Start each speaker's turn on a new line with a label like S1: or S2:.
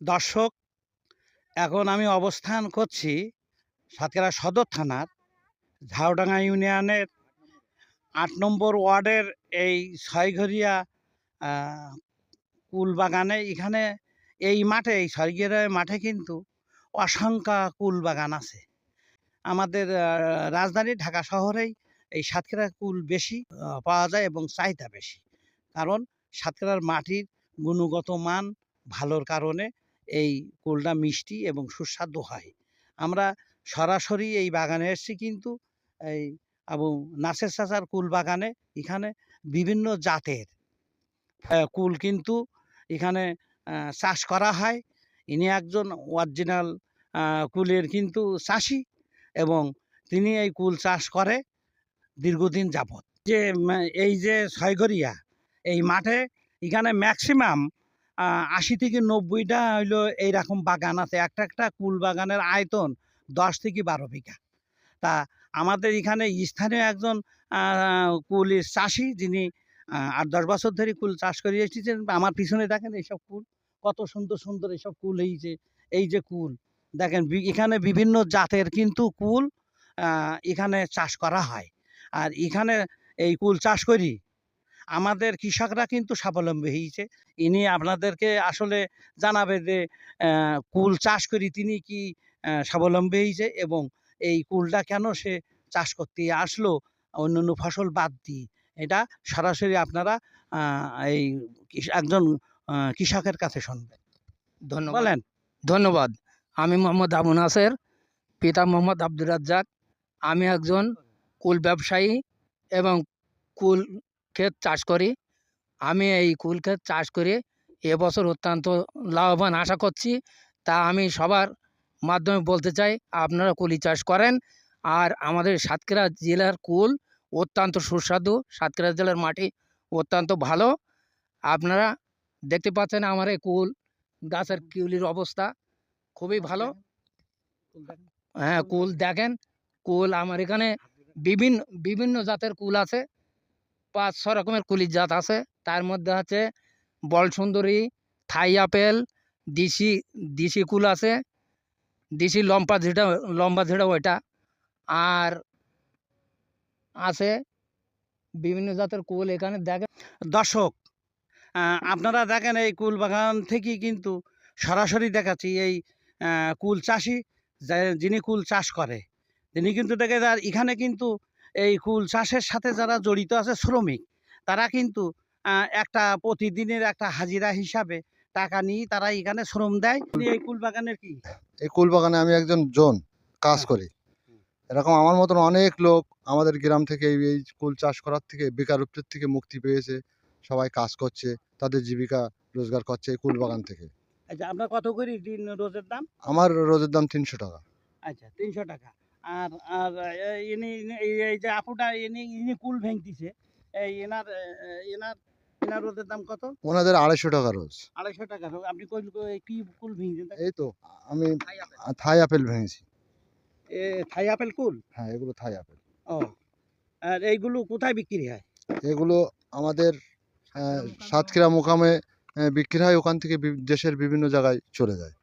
S1: দর্শক, এখন আমি অবস্থান করছি সাতক্ষীরা সদর থানার, ঝাউডাঙ্গা ইউনিয়নের আট নম্বর ওয়ার্ডের এই ছয়ঘরিয়া কুল বাগানে এখানে এই মাঠে, এই ছয়ঘরিয়া মাঠে কিন্তু অসংখ্য কুল বাগান আছে। আমাদের রাজধানী ঢাকা শহরেই এই সাতক্ষীরা কুল বেশি পাওয়া যায় এবং চাহিদা বেশি। কারণ সাতক্ষীরার মাটির গুণগত মান ভালোর কারণে এই কুলটা মিষ্টি এবং সুস্বাদু হয়। আমরা সরাসরি এই বাগানে এসেছি কিন্তু এই এবং নাসের চাচার কুল বাগানে। এখানে বিভিন্ন জাতের কুল কিন্তু এখানে চাষ করা হয়। ইনি একজন অরিজিনাল কুলের কিন্তু চাষি এবং তিনি এই কুল চাষ করে দীর্ঘদিন যাবৎ। যে, এই যে ছয়গরিয়া এই মাঠে এখানে ম্যাক্সিমাম আশি থেকে নব্বইটা হইল এইরকম বাগান আছে। একটা একটা কুল বাগানের আয়তন দশ থেকে বারো বিঘা। তা আমাদের এখানে স্থানীয় একজন আহ, কুল চাষি যিনি আট দশ বছর ধরে কুল চাষ করে এসেছেন। আমার পিছনে দেখেন এইসব কুল কত সুন্দর সুন্দর এইসব কুল এই যে এই যে কুল। দেখেন এখানে বিভিন্ন জাতের কিন্তু কুল এখানে চাষ করা হয়। আর এখানে এই কুল চাষ করি আমাদের কৃষকরা কিন্তু স্বাবলম্বী হয়েছে। ইনি আপনাদেরকে আসলে জানাবে যে কুল চাষ করি তিনি কি স্বাবলম্বী হয়েছে এবং এই কুলটা কেন সে চাষ করতে আসলো অন্যান্য ফসল বাদ দিয়ে। এটা সরাসরি আপনারা এই একজন কৃষকের কাছে শুনবেন।
S2: ধন্যবাদ।
S1: বলেন।
S2: ধন্যবাদ। আমি মোহাম্মদ আবু নাসের পিতা মোহাম্মদ আব্দুর রাজ্জাক। আমি একজন কুল ব্যবসায়ী এবং কুল ক্ষেত চাষ করি। আমি এই কুল ক্ষেত চাষ করে এবছর অত্যন্ত লাভবান আশা করছি। তা আমি সবার মাধ্যমে বলতে চাই আপনারা কুলি চাষ করেন আর আমাদের সাতক্ষীরা জেলার কুল অত্যন্ত সুস্বাদু। সাতক্ষীরা জেলার মাটি অত্যন্ত ভালো। আপনারা দেখতে পাচ্ছেন আমার এই কুল গাছের কিউলির অবস্থা খুবই ভালো। হ্যাঁ কুল দেখেন। কুল আমার এখানে বিভিন্ন বিভিন্ন জাতের কুল আছে। পাঁচ ছ রকমের কুলির জাত আছে। তার মধ্যে আছে বল সুন্দরী, থাই আপেল, দিশি দিশি কুল আছে। দিশি লম্বা যেটা লম্বা যেটা ওইটা। আর আছে বিভিন্ন জাতের কুল এখানে দেখেন।
S1: দর্শক আপনারা দেখেন এই কুল বাগান থেকেই কিন্তু সরাসরি দেখাচ্ছি এই কুল চাষি যিনি কুল চাষ করে, তিনি কিন্তু দেখে আর এখানে কিন্তু এই কুল চাষের সাথে যারা জড়িত আছে শ্রমিক তারা কিন্তু একটা প্রতিদিনের একটা হাজিরা হিসাবে টাকা নিয়ে তারা এখানে শ্রম দেয়। এই কুল বাগানের কি?
S3: এই কুল বাগানে আমি একজন জন কাজ
S1: হ্যাঁ।
S3: করি। এরকম আমার মতন অনেক লোক আমাদের গ্রাম থেকে এই এই কুল চাষ করার থেকে বেকারত্বের থেকে মুক্তি পেয়েছে। সবাই কাজ করছে তাদের জীবিকা রোজগার করছে এই কুল বাগান থেকে।
S1: আচ্ছা আপনার কত করে দিন রোজের দাম?
S3: আমার রোজের দাম তিনশো টাকা।
S1: আচ্ছা তিনশো টাকা। আর আর ইনি এই যে আপুটা ইনি ইনি কুল ভেঙতিছে। এই এনার এনার এনার রোদের দাম কত?
S3: ওনাদের আড়াইশো টাকা রোজ।
S1: আড়াইশো টাকা তো আপনি কই কি কুল ভেঙেছেন?
S3: এই তো আমি থাই আপেল। ভেঙেছি।
S1: এ থাই আপেল কুল?
S3: হ্যাঁ এগুলো থাই আপেল।
S1: ও আর এইগুলো কোথায় বিক্রি হয়?
S3: এগুলো আমাদের সাতক্ষীরা মোকামে বিক্রি হয় ওখান থেকে দেশের বিভিন্ন জায়গায় চলে যায়।